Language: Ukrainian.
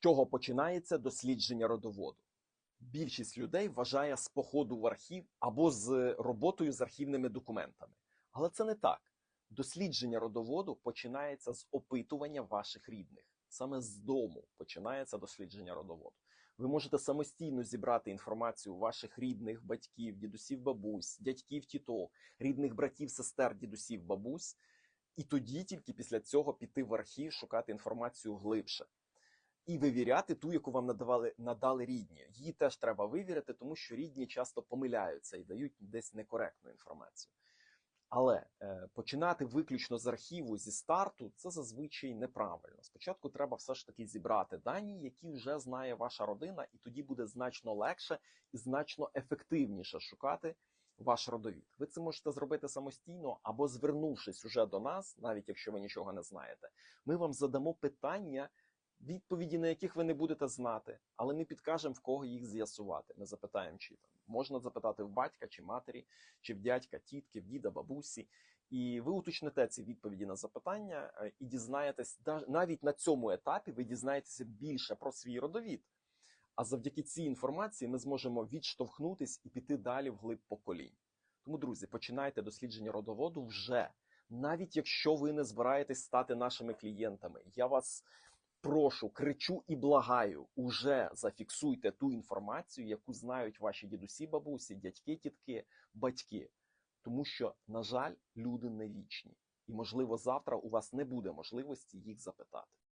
чого починається дослідження родоводу? Більшість людей вважає з походу в архів або з роботою з архівними документами. Але це не так. Дослідження родоводу починається з опитування ваших рідних. Саме з дому починається дослідження родоводу. Ви можете самостійно зібрати інформацію ваших рідних, батьків, дідусів, бабусь, дядьків, тіток, рідних братів, сестер, дідусів, бабусь, і тоді тільки після цього піти в архів, шукати інформацію глибше. І вивіряти ту, яку вам надавали надали рідні. Її теж треба вивірити, тому що рідні часто помиляються і дають десь некоректну інформацію. Але е, починати виключно з архіву зі старту це зазвичай неправильно. Спочатку треба все ж таки зібрати дані, які вже знає ваша родина, і тоді буде значно легше і значно ефективніше шукати ваш родовід. Ви це можете зробити самостійно або звернувшись уже до нас, навіть якщо ви нічого не знаєте. Ми вам задамо питання, відповіді на яких ви не будете знати, але ми підкажемо, в кого їх з'ясувати. Ми запитаємо, чи там можна запитати в батька, чи матері, чи в дядька, тітки, в діда, бабусі. І ви уточните ці відповіді на запитання е, і дізнаєтесь, навіть на цьому етапі ви дізнаєтеся більше про свій родовід. А завдяки цій інформації ми зможемо відштовхнутись і піти далі вглиб поколінь. Тому, друзі, починайте дослідження родоводу вже, навіть якщо ви не збираєтесь стати нашими клієнтами. Я вас прошу, кричу і благаю, уже зафіксуйте ту інформацію, яку знають ваші дідусі, бабусі, дядьки, тітки, батьки. Тому що, на жаль, люди не вічні, і можливо, завтра у вас не буде можливості їх запитати.